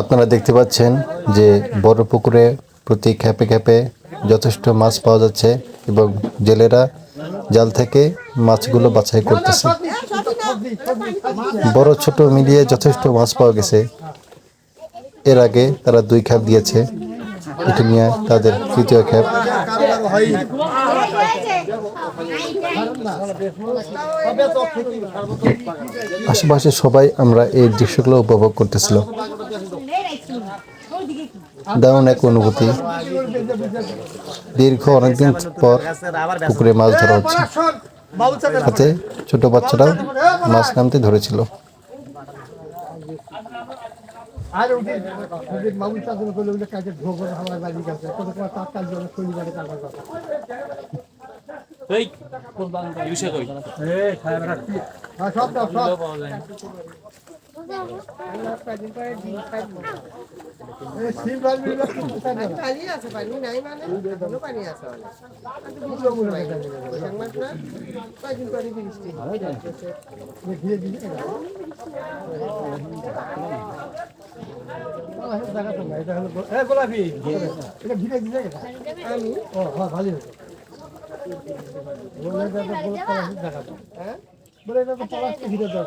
আপনারা দেখতে পাচ্ছেন যে বড় পুকুরে প্রতি খ্যাপে খ্যাপে যথেষ্ট মাছ পাওয়া যাচ্ছে এবং জেলেরা জাল থেকে মাছগুলো বাছাই করতেছে। বড় ছোট মিলিয়ে যথেষ্ট মাছ পাওয়া গেছে। এর আগে তারা দুই খ্যাপ দিয়েছে। এটি নিয়ে তাদের তৃতীয় খ্যাপ। আশেপাশে সবাই আমরা এই দৃশ্যগুলো উপভোগ করতেছিল দারুণ এক অনুভূতি। দীর্ঘ অনেকদিন পর পুকুরে মাছ ধরা হচ্ছে। সাথে ছোট বাচ্চারাও মাছ নামতে ধরেছিল। সব সব। গোলাপি এটা ঘিরে দিলে আমি ও হ্যাঁ ভালোই হতো বলে বলে এটা তো পলাশকে ঘিরে দেওয়ার